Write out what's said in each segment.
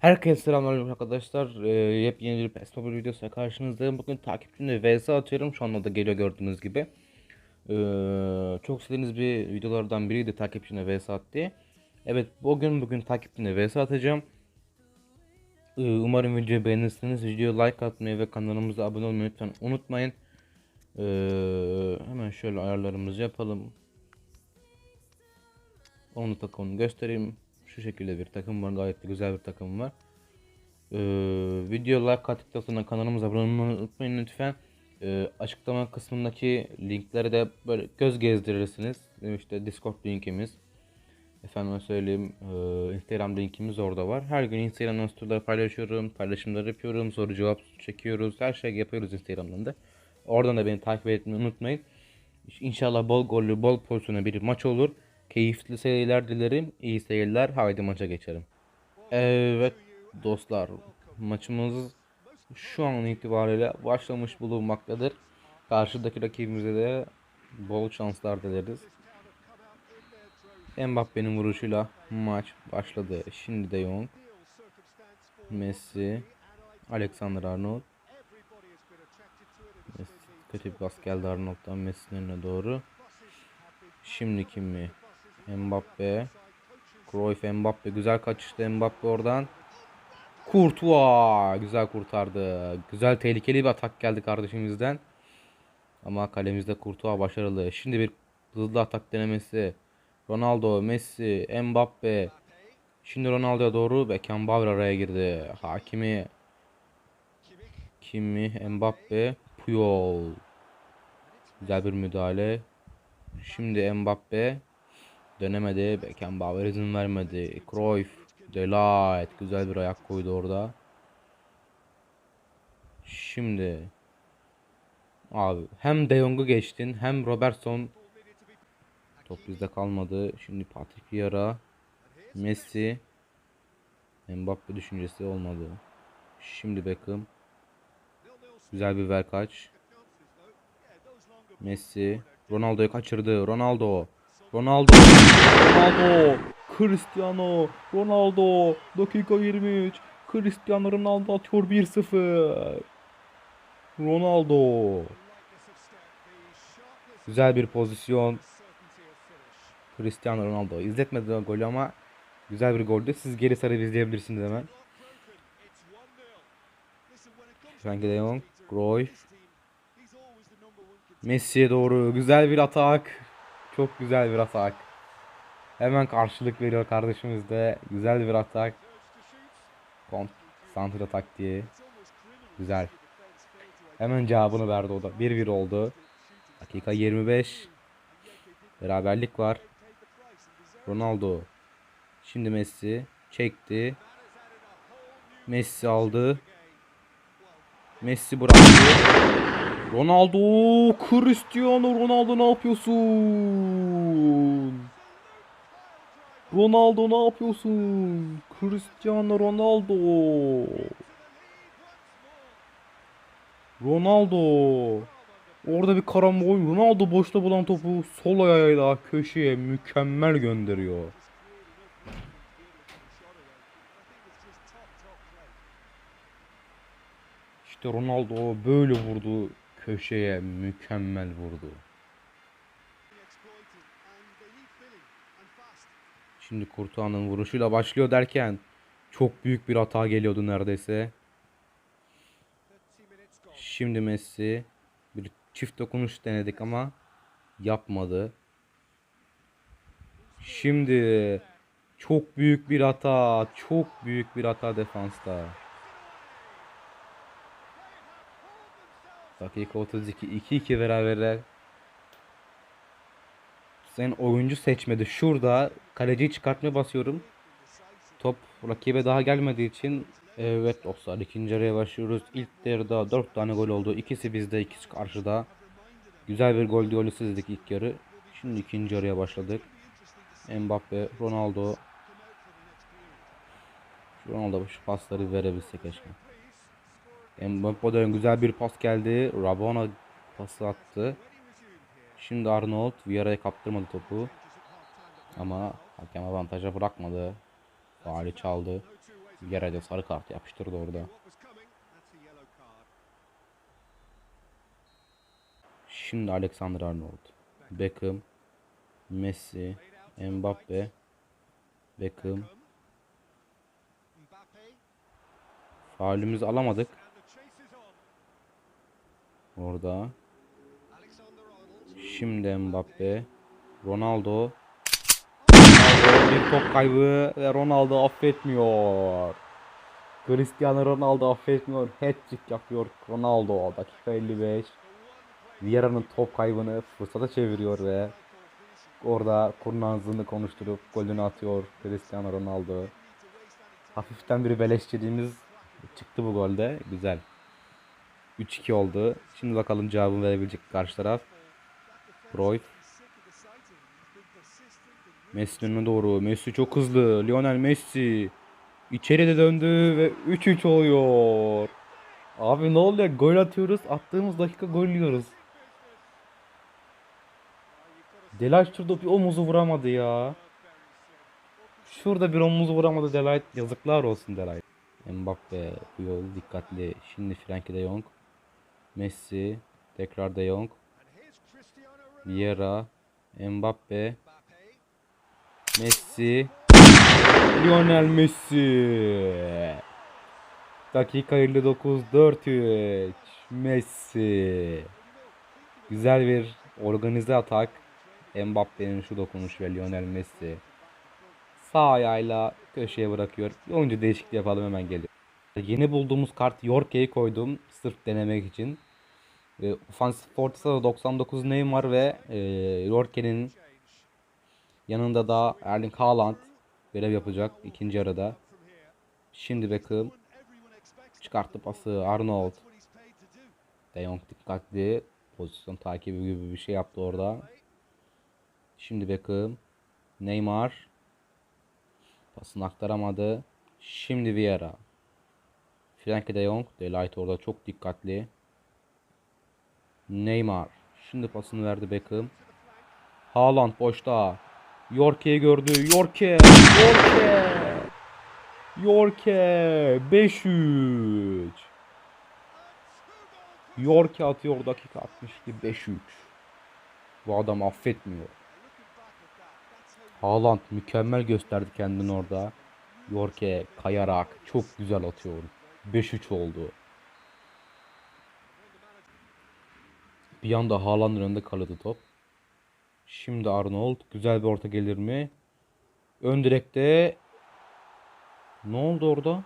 Herkese selamünaleyküm arkadaşlar. Ee, yepyeni bir PES Mobile videosuyla karşınızdayım. Bugün takipçimle vs atıyorum. Şu anda da geliyor gördüğünüz gibi. Ee, çok istediğiniz bir videolardan biriydi takipçimle vs at diye. Evet bugün bugün takipçimle vs atacağım. Ee, umarım videoyu beğenirsiniz. Videoya like atmayı ve kanalımıza abone olmayı lütfen unutmayın. Ee, hemen şöyle ayarlarımızı yapalım. Onu takımını göstereyim. Şu şekilde bir takım var. Gayet de güzel bir takım var. Ee, video like sonra kanalımıza abone olmayı unutmayın lütfen. Ee, açıklama kısmındaki linkleri de böyle göz gezdirirsiniz. İşte Discord linkimiz. Efendim söyleyeyim e, Instagram linkimiz orada var. Her gün Instagram'dan storyler paylaşıyorum. Paylaşımlar yapıyorum. Soru cevap çekiyoruz. Her şey yapıyoruz Instagram'dan da. Oradan da beni takip etmeyi unutmayın. İnşallah bol gollü, bol pozisyonlu bir maç olur. Keyifli seyirler dilerim. İyi seyirler. Haydi maça geçelim. Evet dostlar. Maçımız şu an itibariyle başlamış bulunmaktadır. Karşıdaki rakibimize de bol şanslar dileriz. Mbappe'nin vuruşuyla maç başladı. Şimdi de Jong, Messi, Alexander Arnold. Messi, kötü bir pas geldi Arnold'dan Messi'nin önüne doğru. Şimdi kim mi? Mbappe. Cruyff Mbappe güzel kaçıştı Mbappe oradan. Courtois güzel kurtardı. Güzel tehlikeli bir atak geldi kardeşimizden. Ama kalemizde Courtois başarılı. Şimdi bir hızlı atak denemesi. Ronaldo, Messi, Mbappe. Şimdi Ronaldo'ya doğru Beckenbauer araya girdi. Hakimi Kimi, Mbappe, Puyol. Güzel bir müdahale. Şimdi Mbappe dönemedi. Beckenbauer izin vermedi. Cruyff, Delight güzel bir ayak koydu orada. Şimdi abi hem De Jong'u geçtin hem Robertson top bizde kalmadı. Şimdi Patrick Vieira, Messi, Mbappe düşüncesi olmadı. Şimdi Beckham. Güzel bir ver kaç. Messi. Ronaldo'yu kaçırdı. Ronaldo. Ronaldo. Ronaldo. Cristiano. Ronaldo. Dakika 23. Cristiano Ronaldo atıyor 1-0. Ronaldo. Güzel bir pozisyon. Cristiano Ronaldo. İzletmedi golü ama güzel bir goldü. Siz geri sarıp izleyebilirsiniz hemen. Frankie de Jong. Cruyff. Messi'ye doğru güzel bir atak. Çok güzel bir atak. Hemen karşılık veriyor kardeşimiz de. Güzel bir atak. Kont santra taktiği. Güzel. Hemen cevabını verdi o da. 1-1 oldu. Dakika 25. Beraberlik var. Ronaldo. Şimdi Messi çekti. Messi aldı. Messi bıraktı. Ronaldo, Cristiano Ronaldo ne yapıyorsun? Ronaldo ne yapıyorsun? Cristiano Ronaldo. Ronaldo. Orada bir karambol. Ronaldo boşta bulan topu sol ayağıyla köşeye mükemmel gönderiyor. İşte Ronaldo böyle vurdu köşeye mükemmel vurdu. Şimdi Kurtuğa'nın vuruşuyla başlıyor derken çok büyük bir hata geliyordu neredeyse. Şimdi Messi bir çift dokunuş denedik ama yapmadı. Şimdi çok büyük bir hata, çok büyük bir hata defansta. Dakika 32 2-2 beraberler. Sen oyuncu seçmedi. Şurada kaleciyi çıkartmaya basıyorum. Top rakibe daha gelmediği için evet dostlar ikinci araya başlıyoruz. İlk yarıda 4 tane gol oldu. İkisi bizde, ikisi karşıda. Güzel bir gol golü ilk yarı. Şimdi ikinci araya başladık. Mbappe, Ronaldo. Ronaldo şu pasları verebilse keşke. Mbappe'den güzel bir pas geldi. Rabona pası attı. Şimdi Arnold Vieira'ya kaptırmadı topu. Ama hakem avantaja bırakmadı. Faali çaldı. Yere sarı kart yapıştırdı orada. Şimdi Alexander Arnold, Beckham, Messi, Mbappe, Beckham. Faulümüzü alamadık. Orada. Şimdi Mbappe, Ronaldo. Ronaldo bir top kaybı ve Ronaldo affetmiyor. Cristiano Ronaldo affetmiyor. Hat-trick yapıyor Ronaldo. Dakika 55. Vieira'nın top kaybını fırsata çeviriyor ve orada kurnazlığını konuşturup golünü atıyor Cristiano Ronaldo. Hafiften bir beleşçiliğimiz çıktı bu golde. Güzel. 3-2 oldu. Şimdi bakalım cevabını verebilecek karşı taraf. Cruyff. Messi'nin önüne doğru. Messi çok hızlı. Lionel Messi. İçeri de döndü ve 3-3 oluyor. Abi ne oluyor? Gol atıyoruz. Attığımız dakika gol yiyoruz. Delight şurada bir omuzu vuramadı ya. Şurada bir omuzu vuramadı Delight. Yazıklar olsun Delight. Mbappe bu yol dikkatli. Şimdi Frenkie de Jong. Messi. Tekrar de Jong. Vieira. Mbappe. Messi. Lionel Messi. Dakika 59 4-3. Messi. Güzel bir organize atak. Mbappe'nin şu dokunuş ve Lionel Messi. Sağ ayağıyla köşeye bırakıyor. Bir oyuncu değişikliği yapalım hemen geliyor. Yeni bulduğumuz kart Yorke'yi koydum sırf denemek için. E, Offensive Fortress'a 99 Neymar ve e, Yorke'nin yanında da Erling Haaland görev yapacak ikinci yarıda. Şimdi Beckham çıkarttı pası Arnold. De Jong dikkatli pozisyon takibi gibi bir şey yaptı orada. Şimdi Beckham. Neymar. Pasını aktaramadı. Şimdi Vieira. Frenkie de Jong. Delight orada çok dikkatli. Neymar. Şimdi pasını verdi Beckham. Haaland boşta. Yorke'yi gördü. Yorke. Yorke. Yorke. 5-3. Yorke atıyor dakika 62 5-3. Bu adam affetmiyor. Haaland mükemmel gösterdi kendini orada. Yorke kayarak çok güzel atıyor. 5-3 oldu. Bir anda Haaland'ın önünde kalıyordu top. Şimdi Arnold güzel bir orta gelir mi? Ön direkte ne oldu orada?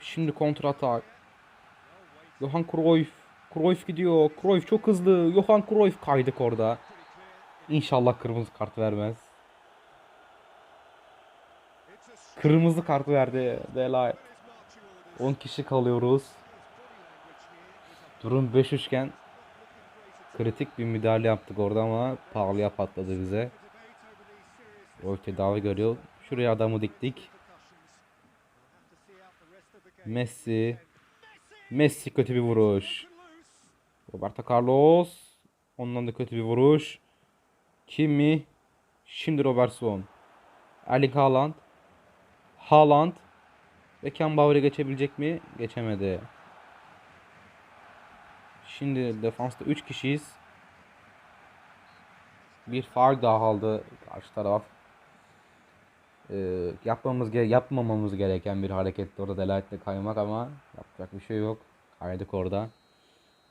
Şimdi kontra atak. Johan Cruyff. Cruyff gidiyor. Cruyff çok hızlı. Johan Cruyff kaydık orada. İnşallah kırmızı kart vermez. Kırmızı kart verdi Delay. 10 kişi kalıyoruz. Durum 5 iken kritik bir müdahale yaptık orada ama pahalıya patladı bize. Rol tedavi görüyor. Şuraya adamı diktik. Messi. Messi kötü bir vuruş. Roberto Carlos. Ondan da kötü bir vuruş. Kimi. Şimdi Robertson. Erling Haaland. Haaland. Beckenbauer'e geçebilecek mi? Geçemedi. Şimdi defansta 3 kişiyiz. Bir faul daha aldı karşı taraf. Ee, yapmamız gere yapmamamız gereken bir hareketti orada Delight'le kaymak ama yapacak bir şey yok. Kaydık orada.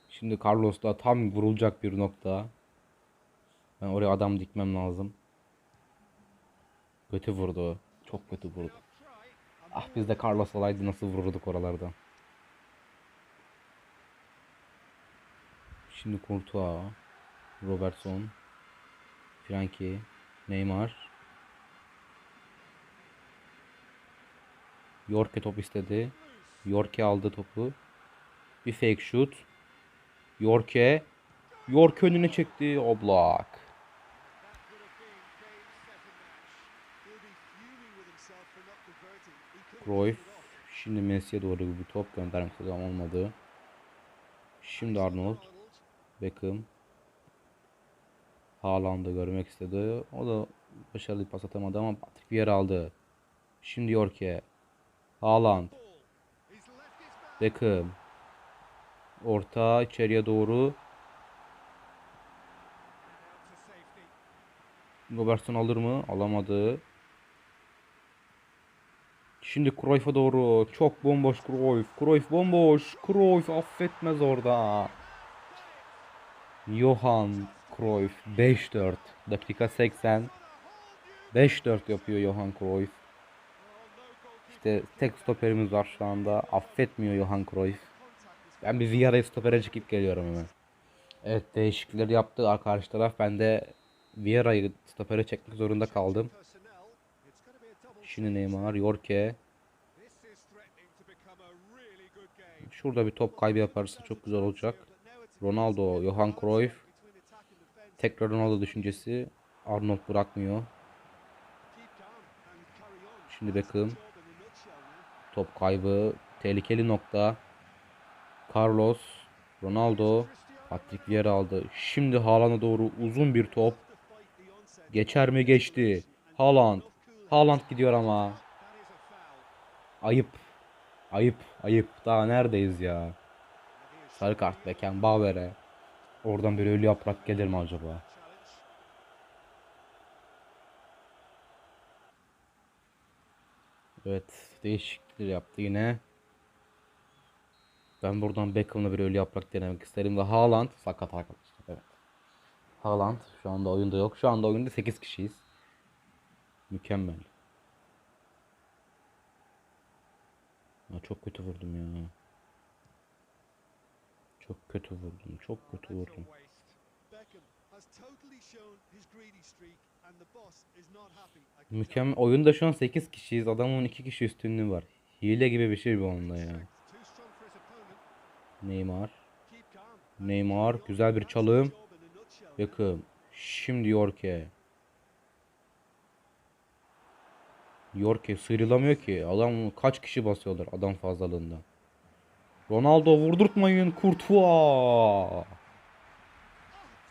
Şimdi Carlos'ta tam vurulacak bir nokta. Ben oraya adam dikmem lazım. Kötü vurdu. Çok kötü vurdu. Ah bizde Carlos olaydı nasıl vururduk oralarda. Şimdi Courtois, Robertson, Frankie, Neymar. Yorke top istedi. Yorke aldı topu. Bir fake shoot. Yorke. Yorke önüne çekti. Oblak. Cruyff. Şimdi Messi'ye doğru bir top göndermek istedim ama olmadı. Şimdi Arnold. Beckham. Haaland'ı görmek istedi. O da başarılı bir pas atamadı ama Patrick Vieira aldı. Şimdi Yorke. Haaland. Beckham. Orta içeriye doğru. Robertson alır mı? Alamadı. Şimdi Cruyff'a doğru. Çok bomboş Cruyff. Cruyff bomboş. Cruyff affetmez orada. Johan Cruyff 5-4. Dakika 80. 5-4 yapıyor Johan Cruyff. İşte tek stoperimiz var şu anda. Affetmiyor Johan Cruyff. Ben bir Vieira'yı stopere çekip geliyorum hemen. Evet değişiklikleri yaptı karşı taraf. Ben de Vieira'yı stopere çekmek zorunda kaldım. Şimdi Neymar, Yorke. Şurada bir top kaybı yaparsa çok güzel olacak. Ronaldo, Johan Cruyff. Tekrar Ronaldo düşüncesi. Arnold bırakmıyor. Şimdi Beckham. Top kaybı. Tehlikeli nokta. Carlos. Ronaldo. Patrick Vieira aldı. Şimdi Haaland'a doğru uzun bir top. Geçer mi geçti. Haaland. Haaland gidiyor ama. Ayıp. Ayıp. Ayıp. Daha neredeyiz ya? Sarı kart Beckenbauer'e. Oradan bir ölü yaprak gelir mi acaba? Evet. Değişiklikler yaptı yine. Ben buradan Beckham'la bir ölü yaprak denemek isterim de Haaland sakat arkadaşlar. Evet. Haaland şu anda oyunda yok. Şu anda oyunda 8 kişiyiz. Mükemmel. Ya çok kötü vurdum ya. Çok kötü vurdum. Çok kötü vurdum. Mükemmel. Oyunda şu an 8 kişiyiz. Adamın 2 kişi üstünlüğü var. Hile gibi bir şey bu onda ya. Neymar. Neymar. Güzel bir çalım. Yakın. Şimdi Yorke. Yorke sıyrılamıyor ki. Adam kaç kişi basıyorlar adam fazlalığından. Ronaldo vurdurtmayın Kurtuğa.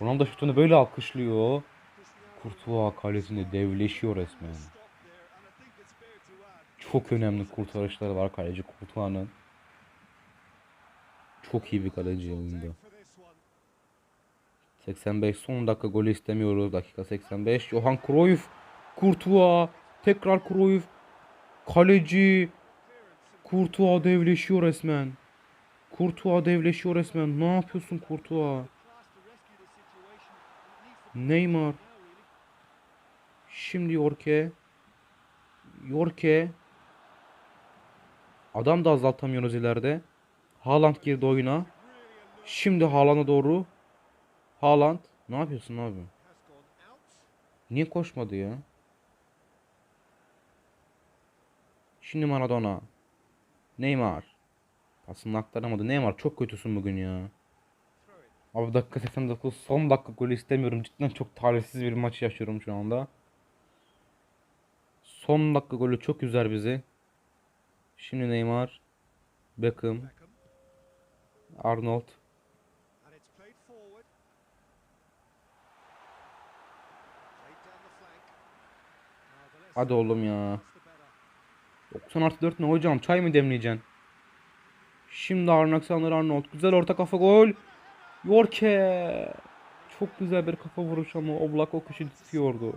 Ronaldo şutunu böyle alkışlıyor. Kurtuğa kalesinde devleşiyor resmen. Çok önemli kurtarışları var kaleci Kurtuğa'nın. Çok iyi bir kaleci oyunda. 85 son dakika golü istemiyoruz. Dakika 85. Johan Cruyff. Kurtuğa. Tekrar Cruyff. Kaleci. Kurtuğa devleşiyor resmen. Kurtuğa devleşiyor resmen. Ne yapıyorsun Kurtuğa? Neymar. Şimdi Yorke. Yorke. Adam da azaltamıyoruz ileride. Haaland girdi oyuna. Şimdi Haaland'a doğru. Haaland. Ne yapıyorsun abi? Niye koşmadı ya? Şimdi Maradona. Neymar. Pasını aktaramadı. Neymar çok kötüsün bugün ya. Abi dakika 89 son dakika golü istemiyorum. Cidden çok talihsiz bir maç yaşıyorum şu anda. Son dakika golü çok üzer bizi. Şimdi Neymar. Beckham. Arnold. Hadi oğlum ya. 90 artı 4 ne hocam? Çay mı demleyeceksin? Şimdi Alexander Arnold. Güzel orta kafa gol. Yorke. Çok güzel bir kafa vuruş ama Oblak o kuşu tutuyordu.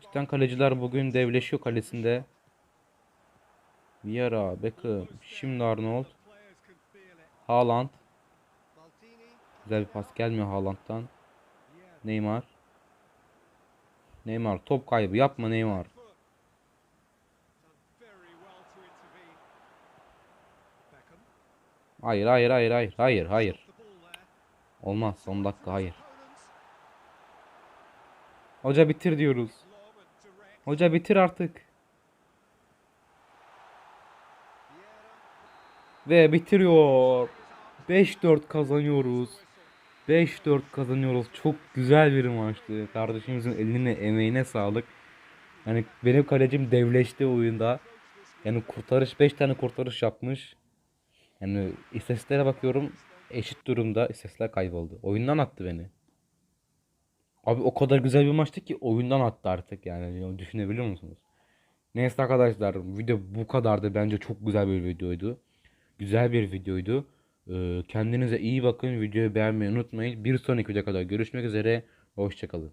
Cidden kaleciler bugün devleşiyor kalesinde. Vieira, Beckham, şimdi Arnold. Haaland. Güzel bir pas gelmiyor Haaland'dan. Neymar. Neymar top kaybı yapma Neymar. Hayır hayır hayır hayır hayır hayır. Olmaz son dakika hayır. Hoca bitir diyoruz. Hoca bitir artık. Ve bitiriyor. 5-4 kazanıyoruz. 5-4 kazanıyoruz. Çok güzel bir maçtı. Kardeşimizin eline emeğine sağlık. Yani benim kalecim devleşti oyunda. Yani kurtarış 5 tane kurtarış yapmış. Yani istatistiklere bakıyorum eşit durumda istatistikler kayboldu. Oyundan attı beni. Abi o kadar güzel bir maçtı ki oyundan attı artık yani düşünebiliyor musunuz? Neyse arkadaşlar video bu kadardı. Bence çok güzel bir videoydu. Güzel bir videoydu. Ee, kendinize iyi bakın. Videoyu beğenmeyi unutmayın. Bir sonraki videoya kadar görüşmek üzere. Hoşçakalın.